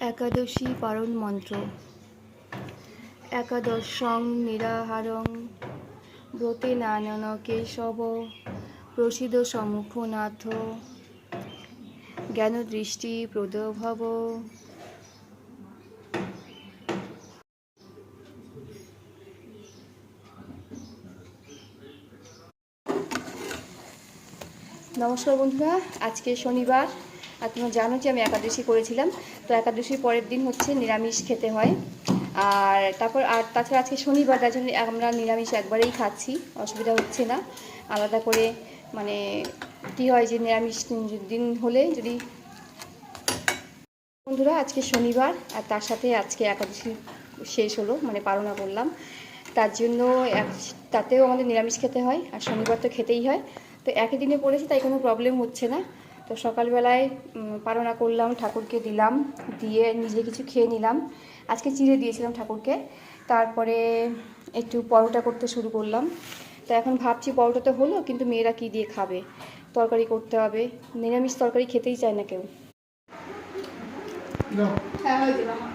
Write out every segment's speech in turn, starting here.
একাদশী পারণ মন্ত্র। একাদশং নিরাহারং ব্রতে নানন কেশব প্রসিদ সম্মুখনাথ। জ্ঞান দৃষ্টি প্রদভব। নমস্কার বন্ধুরা, আজকে শনিবার। আর তোমরা জানো যে আমি একাদশী করেছিলাম, তো একাদশীর পরের দিন হচ্ছে নিরামিষ খেতে হয়। আর তারপর, আর তাছাড়া আজকে শনিবার, তার জন্য আমরা নিরামিষ একবারেই খাচ্ছি, অসুবিধা হচ্ছে না। আলাদা করে মানে কী হয় যে নিরামিষ দিন হলে যদি বন্ধুরা, আজকে শনিবার, আর তার সাথে আজকে একাদশী শেষ হলো মানে পালনা করলাম। তার জন্য এক, তাতেও আমাদের নিরামিষ খেতে হয়, আর শনিবার তো খেতেই হয়। তো একই দিনে পড়েছি, তাই কোনো প্রবলেম হচ্ছে না। তো সকালবেলায় পালনা করলাম ঠাকুরকে দিলাম দিয়ে নিজে কিছু খেয়ে নিলাম। আজকে চিড়ে দিয়েছিলাম ঠাকুরকে। তারপরে একটু পরোটা করতে শুরু করলাম। তো এখন ভাবছি পরোটা তো হলো কিন্তু মেয়েরা কী দিয়ে খাবে? তরকারি করতে হবে। নিরামিষ তরকারি খেতেই চায় না কেউ। হ্যাঁ হয়ে যাবে আমার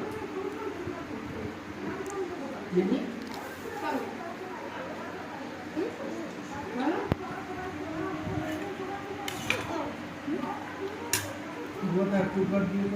কুকার কুকার দিয়ে